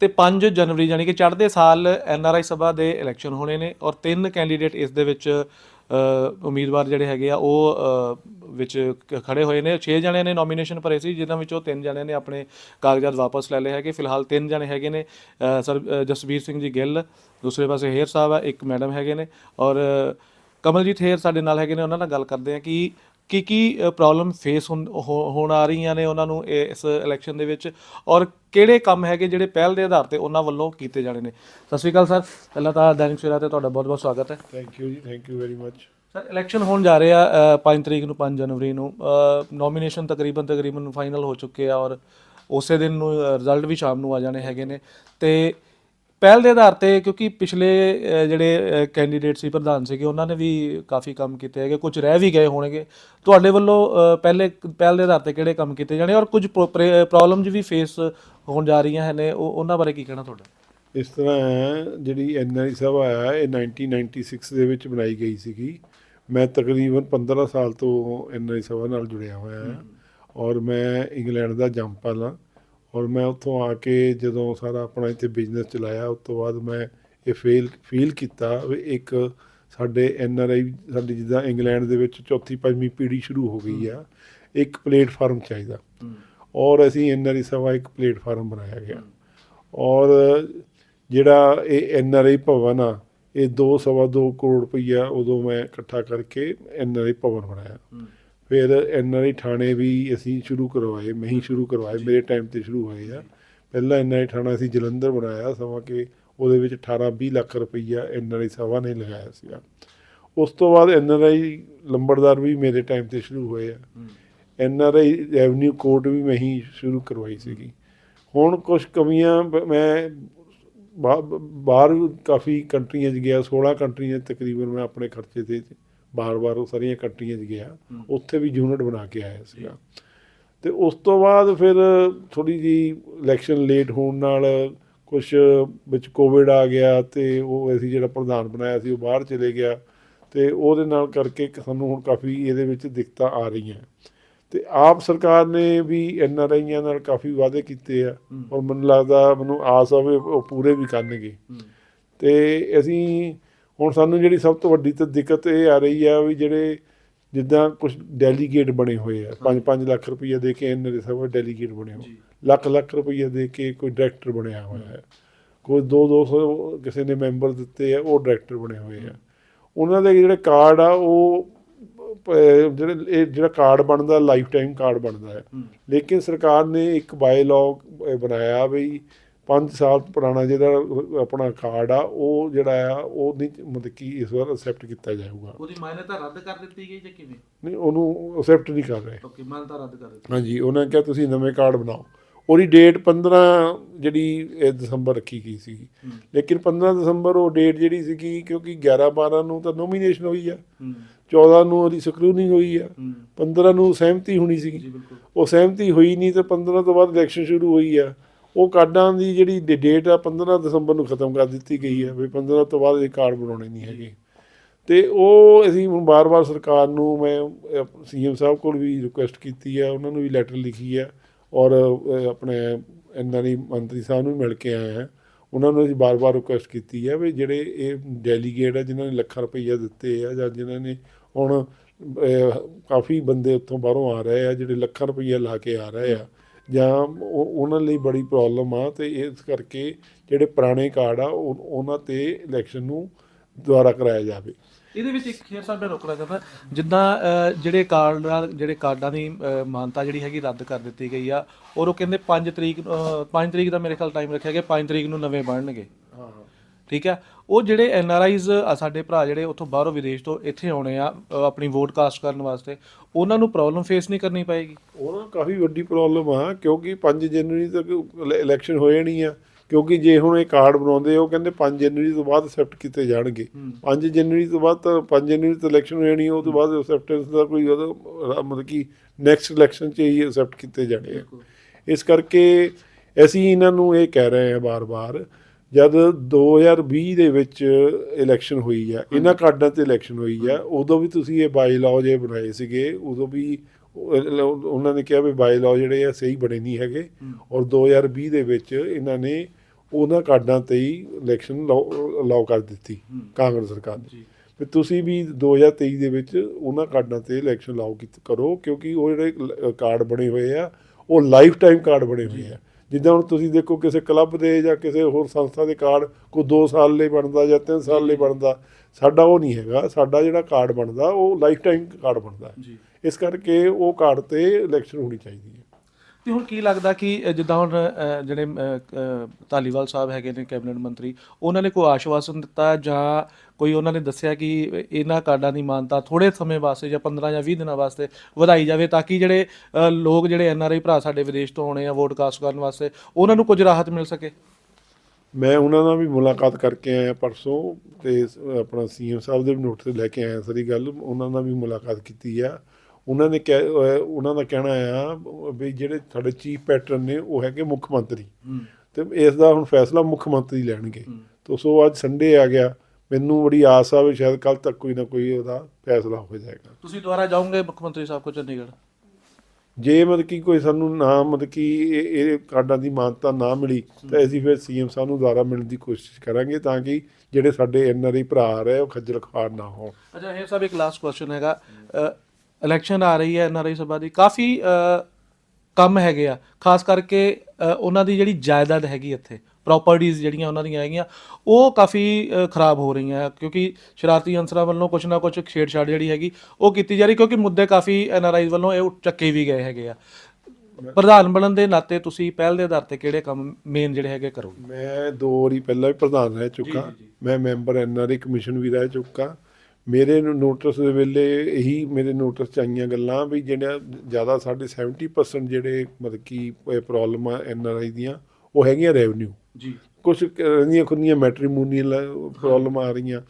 ਤੇ 5 ਜਨਵਰੀ ਯਾਨੀ ਕਿ ਚੜ੍ਹਦੇ ਸਾਲ ਐੱਨ ਆਰ ਆਈ ਸਭਾ ਦੇ ਇਲੈਕਸ਼ਨ ਹੋਣੇ ਨੇ ਔਰ ਤਿੰਨ ਕੈਂਡੀਡੇਟ ਇਸ ਦੇ ਵਿੱਚ ਉਮੀਦਵਾਰ ਜਿਹੜੇ ਹੈਗੇ ਆ ਉਹ ਵਿੱਚ ਕ- ਖੜੇ ਹੋਏ ਨੇ। 6 ਜਣਿਆਂ ਨੇ ਨੋਮੀਨੇਸ਼ਨ ਭਰੇ ਸੀ ਜਿਨ੍ਹਾਂ ਵਿੱਚੋਂ ਤਿੰਨ ਜਣਿਆਂ ਨੇ ਆਪਣੇ ਕਾਗਜ਼ਾਤ ਵਾਪਸ ਲੈ ਲਏ ਹੈਗੇ। ਫਿਲਹਾਲ ਤਿੰਨ ਜਣੇ ਹੈਗੇ ਨੇ ਸਰ ਅ, ਜਸਵੀਰ ਸਿੰਘ ਜੀ ਗਿੱਲ ਦੂਸਰੇ ਪਾਸੇ ਹੇਰ ਸਾਹਿਬ ਆ ਇੱਕ ਮੈਡਮ ਹੈਗੇ ਨੇ ਔਰ ਕਮਲਜੀਤ ਹੇਰ ਸਾਡੇ ਨਾਲ ਹੈਗੇ ਨੇ। ਉਹਨਾਂ ਨਾਲ ਗੱਲ ਕਰਦੇ ਆ ਕਿ ਕੀ ਕੀ ਪ੍ਰੋਬਲਮ ਫੇਸ ਹੋਣ ਆ ਰਹੀਆਂ ਨੇ ਉਹਨਾਂ ਨੂੰ ਇਸ ਇਲੈਕਸ਼ਨ ਦੇ ਵਿੱਚ ਔਰ ਕਿਹੜੇ ਕੰਮ ਹੈਗੇ ਜਿਹੜੇ ਪਹਿਲ ਦੇ ਆਧਾਰ ਤੇ ਉਹਨਾਂ ਵੱਲੋਂ ਕੀਤੇ ਜਾਣੇ ਨੇ? ਸਤਿ ਸ਼੍ਰੀ ਅਕਾਲ ਸਰ। ਪਹਿਲਾਂ ਤਾਂ ਦੈਨਿਕ ਸਵੇਰਾ ਤੇ ਤੁਹਾਡਾ ਬਹੁਤ ਬਹੁਤ ਸਵਾਗਤ ਹੈ। ਥੈਂਕ ਯੂ ਜੀ thank you very much sir election ਹੋਣ ਜਾ ਰਹੇ ਆ 5 ਤਰੀਕ ਨੂੰ 5 ਜਨਵਰੀ ਨੂੰ। ਨੋਮੀਨੇਸ਼ਨ ਤਕਰੀਬਨ ਤਕਰੀਬਨ ਫਾਈਨਲ ਹੋ ਚੁੱਕੇ ਆ ਔਰ ਉਸੇ ਦਿਨ ਨੂੰ ਰਿਜ਼ਲਟ ਵੀ ਸ਼ਾਮ ਨੂੰ ਆ ਜਾਣੇ ਹੈਗੇ ਨੇ। ਤੇ ਪਹਿਲ ਦੇ ਆਧਾਰ ਤੇ ਕਿਉਂਕਿ ਪਿਛਲੇ ਜਿਹੜੇ ਕੈਂਡੀਡੇਟ ਸੀ ਪ੍ਰਧਾਨ ਸੀਗੇ ਉਹਨਾਂ ਨੇ ਵੀ ਕਾਫੀ ਕੰਮ ਕੀਤੇ ਹੈਗੇ ਕੁਝ ਰਹਿ ਵੀ ਗਏ ਹੋਣਗੇ। ਤੁਹਾਡੇ ਵੱਲੋਂ ਪਹਿਲੇ ਪਹਿਲ ਦੇ ਆਧਾਰ ਤੇ ਕਿਹੜੇ ਕੰਮ ਕੀਤੇ ਜਾਣੇ ਔਰ ਕੁਝ ਪ੍ਰੋਬਲਮਸ ਵੀ ਫੇਸ ਹੋਣ ਜਾ ਰਹੀਆਂ ਨੇ ਉਹ ਉਹਨਾਂ ਬਾਰੇ ਕੀ ਕਹਿਣਾ ਤੁਹਾਡਾ? ਇਸ ਤਰ੍ਹਾਂ ਜਿਹੜੀ ਐਨਆਈ ਸਭਾ ਹੈ ਇਹ 1996 ਦੇ ਵਿੱਚ ਬਣਾਈ ਗਈ ਸੀਗੀ। ਮੈਂ ਤਕਰੀਬਨ 15 ਸਾਲ ਤੋਂ ਐਨਆਈ ਸਭਾ ਨਾਲ ਜੁੜਿਆ ਹੋਇਆ ਹਾਂ ਔਰ ਮੈਂ ਇੰਗਲੈਂਡ ਦਾ ਜੰਪਲ ਹਾਂ ਔਰ ਮੈਂ ਉੱਥੋਂ ਆ ਕੇ ਜਦੋਂ ਸਾਰਾ ਆਪਣਾ ਇੱਥੇ ਬਿਜ਼ਨਸ ਚਲਾਇਆ, ਉਸ ਤੋਂ ਬਾਅਦ ਮੈਂ ਇਹ ਫੀਲ ਫੀਲ ਕੀਤਾ ਵੀ ਇੱਕ ਸਾਡੇ ਐੱਨ ਆਰ ਆਈ ਸਾਡੀ ਜਿੱਦਾਂ ਇੰਗਲੈਂਡ ਦੇ ਵਿੱਚ ਚੌਥੀ, ਪੰਜਵੀਂ ਪੀੜ੍ਹੀ ਸ਼ੁਰੂ ਹੋ ਗਈ ਆ, ਇੱਕ ਪਲੇਟਫਾਰਮ ਚਾਹੀਦਾ। ਔਰ ਅਸੀਂ ਐੱਨ ਆਰ ਆਈ ਸਭਾ ਇੱਕ ਪਲੇਟਫਾਰਮ ਬਣਾਇਆ ਗਿਆ। ਔਰ ਜਿਹੜਾ ਇਹ ਐੱਨ ਆਰ ਆਈ ਭਵਨ ਆ, ਇਹ 2 ਸਵਾ 2 ਕਰੋੜ ਰੁਪਈਆ ਉਦੋਂ ਮੈਂ ਇਕੱਠਾ ਕਰਕੇ ਐੱਨ ਆਰ ਆਈ ਭਵਨ ਬਣਾਇਆ। ਫਿਰ ਐਨਆਰਆਈ ਥਾਣੇ ਵੀ ਅਸੀਂ ਸ਼ੁਰੂ ਕਰਵਾਏ ਮੈਂ ਹੀ ਸ਼ੁਰੂ ਕਰਵਾਏ ਮੇਰੇ ਟਾਈਮ ਤੇ ਸ਼ੁਰੂ ਹੋਏ ਆ। ਪਹਿਲਾਂ ਐਨਆਰਆਈ ਥਾਣਾ ਅਸੀਂ ਜਲੰਧਰ ਬਣਾਇਆ ਸਮਾਂ ਕਿ ਉਹਦੇ ਵਿੱਚ 18 20 ਲੱਖ ਰੁਪਈਆ ਐਨਆਰਆਈ ਸਭਾ ਨੇ ਲਗਾਇਆ ਸੀਗਾ। ਉਸ ਤੋਂ ਬਾਅਦ ਐਨਆਰਆਈ ਲੰਬੜਦਾਰ ਵੀ ਮੇਰੇ ਟਾਈਮ ਤੇ ਸ਼ੁਰੂ ਹੋਏ ਆ। ਐਨਆਰਆਈ ਰੈਵਨਿਊ ਕੋਰਟ ਵੀ ਮੈਂ ਹੀ ਸ਼ੁਰੂ ਕਰਵਾਈ ਸੀਗੀ। ਹੁਣ ਕੁਝ ਕਮੀਆਂ ਮੈਂ ਬਾਹਰ ਕਾਫੀ ਕੰਟਰੀਆਂ 'ਚ ਗਿਆ 16 ਕੰਟਰੀਆਂ ਤਕਰੀਬਨ ਮੈਂ ਆਪਣੇ ਖਰਚੇ ਤੇ ਬਾਰ-ਬਾਰ ਉਹ ਸਾਰੀਆਂ ਕੰਟਰੀਆਂ 'ਚ ਗਿਆ। ਉੱਥੇ ਵੀ ਯੂਨਿਟ ਬਣਾ ਕੇ ਆਇਆ ਸੀਗਾ। ਤੇ ਉਸ ਤੋਂ ਬਾਅਦ ਫਿਰ ਥੋੜੀ ਜੀ ਇਲੈਕਸ਼ਨ ਲੇਟ ਹੋਣ ਨਾਲ ਕੁਝ ਵਿੱਚ ਕੋਵਿਡ ਆ ਗਿਆ ਤੇ ਉਹ ਅਸੀਂ ਜਿਹੜਾ ਪ੍ਰਧਾਨ ਬਣਾਇਆ ਸੀ ਉਹ ਬਾਹਰ ਚਲੇ ਗਿਆ। ਤੇ ਉਹਦੇ ਨਾਲ ਕਰਕੇ ਸਾਨੂੰ ਹੁਣ ਕਾਫੀ ਇਹਦੇ ਵਿੱਚ ਦਿੱਕਤਾਂ ਆ ਰਹੀਆਂ। ਤੇ ਆਪ ਸਰਕਾਰ ਨੇ ਵੀ ਐਨ ਆਰ ਆਈਆਂ ਨਾਲ ਕਾਫੀ ਵਾਅਦੇ ਕੀਤੇ ਆ। ਔਰ ਮੈਨੂੰ ਲੱਗਦਾ ਮੈਨੂੰ ਆਸ ਆ ਵੀ ਉਹ ਪੂਰੇ ਵੀ ਕਰਨਗੇ। ਤੇ ਅਸੀਂ ਹੁਣ ਸਾਨੂੰ ਜਿਹੜੀ ਸਭ ਤੋਂ ਵੱਡੀ ਤਾਂ ਦਿੱਕਤ ਇਹ ਆ ਰਹੀ ਆ ਵੀ ਜਿਹੜੇ ਜਿੱਦਾਂ ਕੁਝ ਡੈਲੀਗੇਟ ਬਣੇ ਹੋਏ ਆ 5-5 ਲੱਖ ਰੁਪਈਆ ਦੇ ਕੇ ਇਹਨਾਂ ਦੇ ਸਭ ਡੈਲੀਗੇਟ ਬਣੇ ਹੋਏ ਲੱਖ ਲੱਖ ਰੁਪਈਆ ਦੇ ਕੇ ਕੋਈ ਡਾਇਰੈਕਟਰ ਬਣਿਆ ਹੋਇਆ ਹੈ। ਕੋਈ 2-200 ਕਿਸੇ ਨੇ ਮੈਂਬਰ ਦਿੱਤੇ ਆ ਉਹ ਡਾਇਰੈਕਟਰ ਬਣੇ ਹੋਏ ਆ। ਉਹਨਾਂ ਦੇ ਜਿਹੜੇ ਕਾਰਡ ਆ ਉਹ ਜਿਹੜੇ ਇਹ ਜਿਹੜਾ ਕਾਰਡ ਬਣਦਾ ਲਾਈਫ ਟਾਈਮ ਕਾਰਡ ਬਣਦਾ ਹੈ। ਲੇਕਿਨ ਸਰਕਾਰ ਨੇ ਇੱਕ ਬਾਈ ਲਾਅ ਬਣਾਇਆ ਵੀ 5 ਸਾਲ ਪੁਰਾਣਾ ਜਿਹੜਾ ਆਪਣਾ ਕਾਰਡ ਆ ਉਹ ਜਿਹੜਾ ਆ ਉਹ ਨਹੀਂ ਮਤਲਬ ਕਿ ਇਸ ਵਾਰ ਅਸੈਪਟ ਕੀਤਾ ਜਾਊਗਾ। ਉਹਦੀ ਮਾਨਤਾ ਰੱਦ ਕਰ ਦਿੱਤੀ ਗਈ ਜਾਂ ਕਿਵੇਂ? ਨਹੀਂ ਉਹਨੂੰ ਅਸੈਪਟ ਨਹੀਂ ਕਰ ਰਹੇ। ਓਕੇ ਮਾਨਤਾ ਰੱਦ ਕਰ ਦਿੱਤੀ। ਹਾਂਜੀ ਉਹਨਾਂ ਨੇ ਕਿਹਾ ਤੁਸੀਂ ਨਵੇਂ ਕਾਰਡ ਬਣਾਓ। ਉਹਦੀ ਡੇਟ 15 ਜਿਹੜੀ ਦਸੰਬਰ ਰੱਖੀ ਗਈ ਸੀ ਲੇਕਿਨ 15 ਦਸੰਬਰ ਉਹ ਡੇਟ ਜਿਹੜੀ ਸੀਗੀ ਕਿਉਂਕਿ 11 12 ਨੂੰ ਤਾਂ ਨੋਮੀਨੇਸ਼ਨ ਹੋਈ ਆ। ਹੂੰ। 14 ਨੂੰ ਉਹਦੀ ਸਕਰੂਨਿੰਗ ਹੋਈ ਆ। ਹੂੰ। 15 ਨੂੰ ਸਹਿਮਤੀ ਹੋਣੀ ਬਿਲਕੁਲ। ਉਹ ਸਹਿਮਤੀ ਹੋਈ ਨਹੀਂ ਤੇ 15 ਤੋਂ ਬਾਅਦ ਇਲੈਕਸ਼ਨ ਸ਼ੁਰੂ ਹੋਈ ਆ। ਉਹ ਕਾਰਡਾਂ ਦੀ ਜਿਹੜੀ ਡੇਟ ਆ 15 ਦਸੰਬਰ ਨੂੰ ਖਤਮ ਕਰ ਦਿੱਤੀ ਗਈ ਹੈ, ਵੀ 15 ਤੋਂ ਬਾਅਦ ਇਹ ਕਾਰਡ ਬਣਾਉਣੇ ਨਹੀਂ ਹੈਗੇ। ਤੇ ਉਹ ਅਸੀਂ ਹੁਣ ਬਾਰ-ਬਾਰ ਸਰਕਾਰ ਨੂੰ ਮੈਂ ਸੀਐਮ ਸਾਹਿਬ ਕੋਲ ਵੀ ਰਿਕੁਐਸਟ ਕੀਤੀ ਆ, ਉਹਨਾਂ ਨੂੰ ਵੀ ਲੈਟਰ ਲਿਖੀ ਆ, ਔਰ ਆਪਣੇ ਇਹਨਾਂ ਦੀ ਮੰਤਰੀ ਸਾਹਿਬ ਨੂੰ ਵੀ ਮਿਲ ਕੇ ਆਏ ਆ। ਉਹਨਾਂ ਨੂੰ ਅਸੀਂ ਬਾਰ-ਬਾਰ ਰਿਕੁਐਸਟ ਕੀਤੀ ਆ ਵੀ ਜਿਹੜੇ ਇਹ ਡੈਲੀਗੇਟ ਆ, ਜਿਨ੍ਹਾਂ ਨੇ ਲੱਖਾਂ ਰੁਪਈਆ ਦਿੱਤੇ ਆ, ਜਾਂ ਜਿਨ੍ਹਾਂ ਨੇ ਹੁਣ ਕਾਫੀ ਬੰਦੇ ਉੱਥੋਂ ਬਾਹਰੋਂ ਆ ਰਹੇ ਆ, ਜਿਹੜੇ ਲੱਖਾਂ ਰੁਪਈਆ ਲਾ ਕੇ ਆ ਰਹੇ ਆ ਜਾਂ ਉਹਨਾਂ ਲਈ ਬੜੀ ਪ੍ਰੋਬਲਮ ਆ ਤੇ ਇਸ ਕਰਕੇ ਜਿਹੜੇ ਪੁਰਾਣੇ ਕਾਰਡ ਆ ਉਹ- ਉਹਨਾਂ ਤੇ ਇਲੈਕਸ਼ਨ ਨੂੰ ਦੁਬਾਰਾ ਕਰਾਇਆ ਜਾਵੇ। ਇਹਦੇ ਵਿੱਚ ਇੱਕ ਖੇਰ ਸਾਹਿਬ ਮੈਂ ਰੋਕਣਾ ਚਾਹੁੰਦਾ ਜਿੱਦਾਂ ਅ, ਜਿਹੜੇ ਕਾਰਡਾਂ ਜਿਹੜੇ ਕਾਰਡਾਂ ਦੀ ਮਾਨਤਾ ਜਿਹੜੀ ਹੈਗੀ ਰੱਦ ਕਰ ਦਿੱਤੀ ਗਈ ਆ ਔਰ ਉਹ ਕਹਿੰਦੇ 5 ਤਰੀਕ 5 ਤਰੀਕ ਦਾ ਮੇਰੇ ਖਿਆਲ ਟਾਈਮ ਰੱਖਿਆ ਗਿਆ 5 ਤਰੀਕ ਨੂੰ ਨਵੇਂ ਬਣਨਗੇ। ਠੀਕ ਹੈ? ਉਹ ਜਿਹੜੇ ਐਨ ਆਰ ਆਈਜ਼ ਸਾਡੇ ਭਰਾ ਜਿਹੜੇ ਉੱਥੋਂ ਬਾਹਰੋਂ ਵਿਦੇਸ਼ ਤੋਂ ਇੱਥੇ ਆਉਣੇ ਆ ਅ, ਆਪਣੀ ਵੋਟ ਕਾਸਟ ਕਰਨ ਵਾਸਤੇ ਉਹਨਾਂ ਨੂੰ ਪ੍ਰੋਬਲਮ ਫੇਸ ਨਹੀਂ ਕਰਨੀ ਪਏਗੀ। ਉਹਨਾਂ ਨੂੰ ਕਾਫੀ ਵੱਡੀ ਪ੍ਰੋਬਲਮ ਆ ਕਿਉਂਕਿ 5 ਜਨਵਰੀ ਤੱਕ ਇਲੈਕਸ਼ਨ ਹੋਏ ਨਹੀਂ ਆ। ਕਿਉਂਕਿ ਜੇ ਹੁਣ ਇਹ ਕਾਰਡ ਬਣਾਉਂਦੇ ਉਹ ਕਹਿੰਦੇ 5 ਜਨਵਰੀ ਤੋਂ ਬਾਅਦ ਅਸੈਪਟ ਕੀਤੇ ਜਾਣਗੇ। 5 ਜਨਵਰੀ ਤੋਂ ਬਾਅਦ ਤਾਂ 5 ਜਨਵਰੀ ਤੋਂ ਇਲੈਕਸ਼ਨ ਹੋਏ ਨਹੀਂ ਉਹ ਤੋਂ ਬਾਅਦ ਅਸੈਪਟੈਂਸ ਦਾ ਕੋਈ ਉਹਦਾ ਮਤਲਬ ਕਿ ਨੈਕਸਟ ਇਲੈਕਸ਼ਨ 'ਚ ਹੀ ਅਸੈਪਟ ਕੀਤੇ ਜਾਣੇ ਆ ਇਸ ਕਰਕੇ ਅਸੀਂ ਇਹਨਾਂ ਨੂੰ ਇਹ ਕਹਿ ਰਹੇ ਹਾਂ ਬਾਰ-ਬਾਰ ਜਦ 2020 ਦੇ ਵਿੱਚ ਇਲੈਕਸ਼ਨ ਹੋਈ ਆ ਇਹਨਾਂ ਕਾਰਡਾਂ ਤੇ ਇਲੈਕਸ਼ਨ ਹੋਈ ਆ ਉਦੋਂ ਵੀ ਤੁਸੀਂ ਇਹ ਬਾਈ ਲਾਅ ਜੇ ਬਣਾਏ ਸੀਗੇ ਉਦੋਂ ਵੀ ਉਹ- ਉਹਨਾਂ ਨੇ ਕਿਹਾ ਵੀ ਬਾਈ ਲਾਅ ਜਿਹੜੇ ਆ ਸਹੀ ਬਣੇ ਨਹੀਂ ਹੈਗੇ। ਔਰ 2020 ਦੇ ਵਿੱਚ ਇਹਨਾਂ ਨੇ ਉਹਨਾਂ ਕਾਰਡਾਂ ਤੇ ਹੀ ਇਲੈਕਸ਼ਨ ਅਲਾਉ ਕਰ ਦਿੱਤੀ ਕਾਂਗਰਸ ਸਰਕਾਰ ਨੇ। ਵੀ ਤੁਸੀਂ ਵੀ 2023 ਦੇ ਵਿੱਚ ਉਹਨਾਂ ਕਾਰਡਾਂ ਤੇ ਇਲੈਕਸ਼ਨ ਲਾਓ ਕਰੋ ਕਿਉਂਕਿ ਉਹ ਜਿਹੜੇ ਕਾਰਡ ਬਣੇ ਹੋਏ ਆ ਉਹ ਲਾਈਫ ਟਾਈਮ ਕਾਰਡ ਬਣੇ ਹੋਏ ਆ। ਜਿੱਦਾਂ ਹੁਣ ਤੁਸੀਂ ਦੇਖੋ ਕਿਸੇ ਕਲੱਬ ਦੇ ਜਾਂ ਕਿਸੇ ਹੋਰ ਸੰਸਥਾ ਦੇ ਕਾਰਡ ਕੋਈ 2 ਸਾਲ ਲਈ ਬਣਦਾ ਜਾਂ 3 ਸਾਲ ਲਈ ਬਣਦਾ ਸਾਡਾ ਉਹ ਨਹੀਂ ਹੈਗਾ। ਸਾਡਾ ਜਿਹੜਾ ਕਾਰਡ ਬਣਦਾ ਉਹ ਲਾਈਫ ਟਾਈਮ ਕਾਰਡ ਬਣਦਾ। ਜੀ। ਇਸ ਕਰਕੇ ਉਹ ਕਾਰਡ ਤੇ ਇਲੈਕਸ਼ਨ ਹੋਣੀ ਚਾਹੀਦੀ ਹੈ। ਤੇ ਹੁਣ ਕੀ ਲੱਗਦਾ ਕਿ ਜਿੱਦਾਂ ਹੁਣ ਅ, ਜਿਹੜੇ ਧਾਲੀਵਾਲ ਸਾਹਿਬ ਹੈਗੇ ਨੇ ਕੈਬਨਿਟ ਮੰਤਰੀ ਉਹਨਾਂ ਨੇ ਕੋਈ ਆਸ਼ਵਾਸਨ ਦਿੱਤਾ ਜਾਂ ਕੋਈ ਉਹਨਾਂ ਨੇ ਦੱਸਿਆ ਕਿ ਇਹਨਾਂ ਕਾਰਡਾਂ ਦੀ ਮਾਨਤਾ ਥੋੜੇ ਸਮੇਂ ਵਾਸਤੇ ਜਾਂ 15 ਜਾਂ 20 ਦਿਨਾਂ ਵਾਸਤੇ ਵਧਾਈ ਜਾਵੇ ਤਾਂ ਕਿ ਜਿਹੜੇ ਅ, ਲੋਕ ਜਿਹੜੇ ਐਨਆਰਆਈ ਭਰਾ ਸਾਡੇ ਵਿਦੇਸ਼ ਤੋਂ ਆਉਣੇ ਆ ਵੋਟ ਕਾਸਟ ਕਰਨ ਵਾਸਤੇ ਉਹਨਾਂ ਨੂੰ ਕੁਝ ਰਾਹਤ ਮਿਲ ਸਕੇ? ਮੈਂ ਉਹਨਾਂ ਨਾਲ ਵੀ ਮੁਲਾਕਾਤ ਕਰਕੇ ਆਇਆ ਪਰਸੋਂ ਤੇ ਸ- ਆਪਣਾ ਸੀਐਮ ਸਾਹਿਬ ਦੇ ਵੀ ਨੋਟਿਸ ਲੈ ਕੇ ਆਇਆ ਸਾਰੀ ਗੱਲ ਉਹਨਾਂ ਨਾਲ ਵੀ ਮੁਲਾਕਾਤ ਕੀਤੀ ਆ। ਉਹਨਾਂ ਨੇ ਕਹਿ ਉਹਨਾਂ ਦਾ ਕਹਿਣਾ ਆ ਵੀ ਜਿਹੜੇ ਸਾਡੇ ਚੀਫ ਪੈਟਰਨ ਨੇ ਉਹ ਹੈਗੇ ਮੁੱਖ ਮੰਤਰੀ। ਤੇ ਇਸ ਦਾ ਹੁਣ ਫੈਸਲਾ ਮੁੱਖ ਮੰਤਰੀ ਲੈਣਗੇ। ਤੋਂ ਸੋ ਅੱਜ ਸੰਡੇ ਆ ਗਿਆ। ਮੈਨੂੰ ਬੜੀ ਆਸ ਆ ਵੀ ਸ਼ਾਇਦ ਕੱਲ ਤੱਕ ਕੋਈ ਨਾ ਕੋਈ ਉਹਦਾ ਫੈਸਲਾ ਹੋ ਜਾਏਗਾ। ਤੁਸੀਂ ਦੁਬਾਰਾ ਜਾਓਗੇ ਮੁੱਖ ਮੰਤਰੀ ਸਾਹਿਬ ਕੋ ਚੰਡੀਗੜ੍ਹ? ਜੇ ਮਤਲਬ ਕਿ ਕੋਈ ਸਾਨੂੰ ਨਾ ਮਤਲਬ ਕਿ ਇਹ ਕਾਰਡਾਂ ਦੀ ਮਾਨਤਾ ਨਾ ਮਿਲੀ ਤਾਂ ਅਸੀਂ ਫਿਰ ਸੀਐਮ ਸਾਹਿਬ ਨੂੰ ਦੁਆਰਾ ਮਿਲਣ ਦੀ ਕੋਸ਼ਿਸ਼ ਕਰਾਂਗੇ ਤਾਂ ਕਿ ਜਿਹੜੇ ਸਾਡੇ ਐਨਆਰਆਈ ਭਰਾ ਰਹੇ ਉਹ ਖੱਜਲ ਖੁਆਰ ਨਾ ਹੋਣ। ਅੱਛਾ ਇਹ ਸਭ ਇੱਕ ਲਾਸਟ ਕੁਐਸਚਨ ਹੈਗਾ। ਇਲੈਕਸ਼ਨ ਆ ਰਹੀ ਹੈ ਐਨਆਰਆਈ ਸਭਾ ਦੀ ਕਾਫੀ ਕੰਮ ਹੈਗੇ ਆ। ਖਾਸ ਕਰਕੇ ਉਹਨਾਂ ਦੀ ਜਿਹੜੀ ਜਾਇਦਾਦ ਹੈਗੀ ਇੱਥੇ ਪ੍ਰਾਪਰਟੀਆਂ ਜਿਹੜੀਆਂ ਉਹਨਾਂ ਦੀਆਂ ਹੈਗੀਆਂ ਉਹ ਕਾਫੀ ਖਰਾਬ ਹੋ ਰਹੀਆਂ ਕਿਉਂਕਿ ਸ਼ਰਾਰਤੀ ਅੰਸਰਾਂ ਵੱਲੋਂ ਕੁਝ ਨਾ ਕੁਝ ਛੇੜਛਾੜ ਜਿਹੜੀ ਹੈਗੀ ਉਹ ਕੀਤੀ ਜਾ ਰਹੀ ਕਿਉਂਕਿ ਮੁੱਦੇ ਕਾਫੀ ਐਨਆਰਆਈ ਵੱਲੋਂ ਇਹ ਚੱਕੇ ਵੀ ਗਏ ਹੈਗੇ ਆ। ਪ੍ਰਧਾਨ ਬਣਨ ਦੇ ਨਾਤੇ ਤੁਸੀਂ ਪਹਿਲ ਦੇ ਆਧਾਰ ਤੇ ਕਿਹੜੇ ਕੰਮ ਮੇਨ ਜਿਹੜੇ ਹੈਗੇ ਕਰੋਗੇ? ਮੈਂ ਦੋ ਵਾਰੀ ਪਹਿਲਾਂ ਵੀ ਪ੍ਰਧਾਨ ਰਹਿ ਚੁੱਕਾ। ਮੈਂ ਮੈਂਬਰ ਐਨਆਰਆਈ ਕਮਿਸ਼ਨ ਵੀ ਰਹਿ ਚੁੱਕਾ। ਮੇਰੇ ਨੋਟਿਸ ਦੇ ਵੇਲੇ ਇਹੀ ਮੇਰੇ ਨੋਟਿਸ ਚ ਆਈਆਂ ਗੱਲਾਂ ਵੀ ਜਿਹੜਾ ਜ਼ਿਆਦਾ ਸਾਡੇ 70% ਜਿਹੜੇ ਮਤਲਬ ਕਿ ਪ੍ਰੋਬਲਮ ਆ ਐਨਆਰਆਈ ਦੀਆਂ ਉਹ ਹੈਗੀਆਂ ਰੈਵਨਿਊ ਜੀ। ਕੁਝ ਰਹੀਆਂ ਖੁੰਦੀਆਂ ਮੈਟਰੀਮੋਨੀਅਲ ਪ੍ਰੋਬਲਮ ਆ ਰਹੀਆਂ।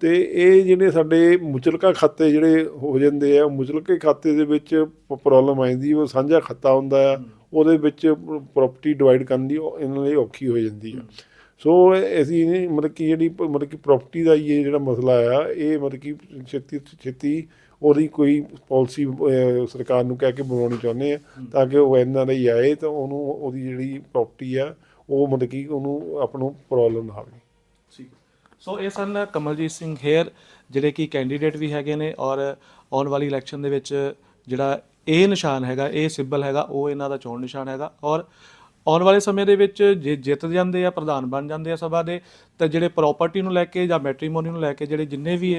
ਤੇ ਇਹ ਜਿਹੜੇ ਸਾਡੇ ਮੁਚਲਕਾ ਖਾਤੇ ਜਿਹੜੇ ਹੋ ਜਾਂਦੇ ਆ ਮੁਚਲਕੇ ਖਾਤੇ ਦੇ ਵਿੱਚ ਪ੍ਰੋਬਲਮ ਆਉਂਦੀ ਉਹ ਸਾਂਝਾ ਖਾਤਾ ਹੁੰਦਾ ਆ ਉਹਦੇ ਵਿੱਚ ਪ੍ਰਾਪਰਟੀ ਡਿਵਾਈਡ ਕਰਨ ਦੀ ਉਹ ਇਹਨਾਂ ਲਈ ਔਖੀ ਹੋ ਜਾਂਦੀ ਆ। ਸੋ ਅਸੀਂ ਮਤਲਬ ਕਿ ਜਿਹੜੀ ਮਤਲਬ ਕਿ ਪ੍ਰਾਪਰਟੀ ਦਾ ਇਹ ਜਿਹੜਾ ਮਸਲਾ ਆ ਇਹ ਮਤਲਬ ਕਿ ਛੇਤੀ ਛੇਤੀ ਉਹਦੀ ਕੋਈ ਪਾਲਿਸੀ ਸਰਕਾਰ ਨੂੰ ਕਹਿ ਕੇ ਬਣਾਉਣੀ ਚਾਹੁੰਦੇ ਆ ਤਾਂ ਕਿ ਉਹ ਇਹਨਾਂ ਲਈ ਆਏ ਤਾਂ ਉਹਨੂੰ ਉਹਦੀ ਜਿਹੜੀ ਪ੍ਰਾਪਰਟੀ ਆ ਉਹ ਮਤਲਬ ਕਿ ਉਹਨੂੰ ਆਪ ਨੂੰ ਪ੍ਰੋਬਲਮ ਨਾ ਆਵੇ। ਠੀਕ। ਸੋ ਇਹ ਸਨ ਕਮਲਜੀਤ ਸਿੰਘ ਹੇਅਰ ਜਿਹੜੇ ਕਿ ਕੈਂਡੀਡੇਟ ਵੀ ਹੈਗੇ ਨੇ ਔਰ ਆਉਣ ਵਾਲੀ ਇਲੈਕਸ਼ਨ ਦੇ ਵਿੱਚ ਜਿਹੜਾ ਇਹ ਨਿਸ਼ਾਨ ਹੈਗਾ ਇਹ ਸਿੰਬਲ ਹੈਗਾ ਉਹ ਇਹਨਾਂ ਦਾ ਚੋਣ ਨਿਸ਼ਾਨ ਹੈਗਾ ਔਰ ਆਉਣ ਵਾਲੇ ਸਮੇਂ ਦੇ ਵਿੱਚ ਜੇ ਜਿੱਤ ਜਾਂਦੇ ਆ, ਪ੍ਰਧਾਨ ਬਣ ਜਾਂਦੇ ਆ ਸਭਾ ਦੇ, ਤਾਂ ਜਿਹੜੇ ਪ੍ਰਾਪਰਟੀ ਨੂੰ ਲੈ ਕੇ ਜਾਂ ਮੈਟਰੀਮੋਨੀ ਨੂੰ ਲੈ ਕੇ ਜਿਹੜੇ ਜਿੰਨੇ ਵੀ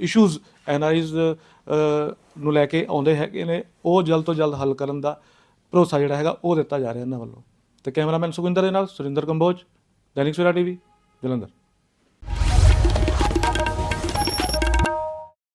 ਇਸ਼ੂਜ਼ ਐਨਆਰਆਈਜ਼ ਨੂੰ ਲੈ ਕੇ ਆਉਂਦੇ ਹੈਗੇ ਨੇ, ਉਹ ਜਲਦ ਤੋਂ ਜਲਦ ਹੱਲ ਕਰਨ ਦਾ ਭਰੋਸਾ ਜਿਹੜਾ ਹੈਗਾ, ਉਹ ਦਿੱਤਾ ਜਾ ਰਿਹਾ ਇਹਨਾਂ ਵੱਲੋਂ। ਤੇ ਕੈਮਰਾਮੈਨ ਸੁਖਿੰਦਰ ਦੇ ਨਾਲ ਸੁਰਿੰਦਰ ਕੰਬੋਜ, ਦੈਨਿਕ ਸਵੇਰਾ ਟੀਵੀ, ਜਲੰਧਰ।